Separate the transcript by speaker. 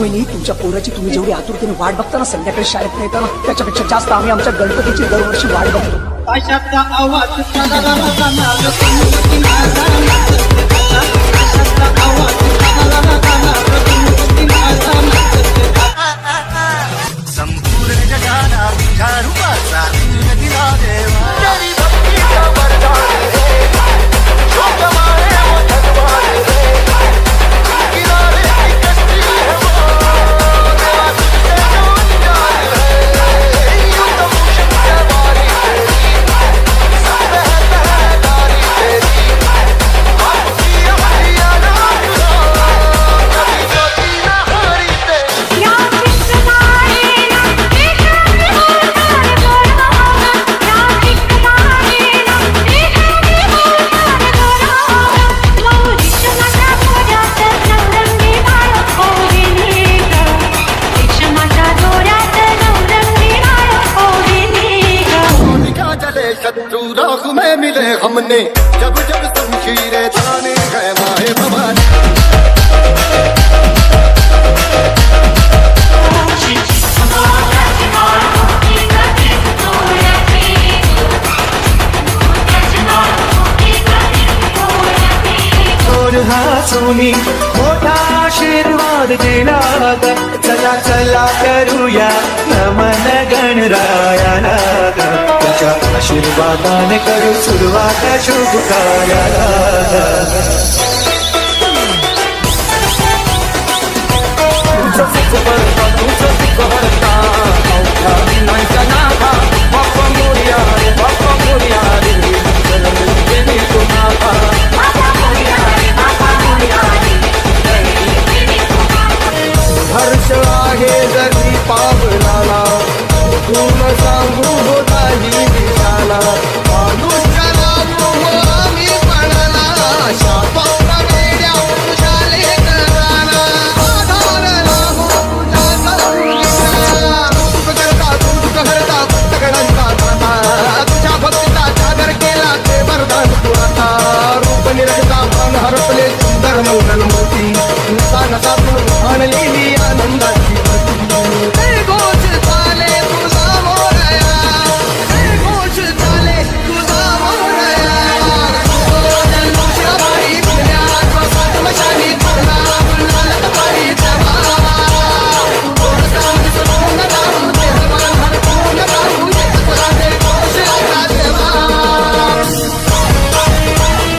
Speaker 1: तुमच्या पोराची तुम्ही जेवढी आतुरतेने वाट बघता ना संध्याकाळी शाळेत नाही येताना त्याच्यापेक्षा जास्त आम्ही आमच्या गणपतीची दरवर्षी वाट बघतो.
Speaker 2: आवाज़ गणपती माझा
Speaker 3: राख में मिले हमने। जब जब शमशीरें ताने गए माहे भवानी।
Speaker 4: सोनी मोठा आशीर्वाद दिला चला चला करूया नमन आशीर्वादाने करू सुरुवात शुभ कार्याला never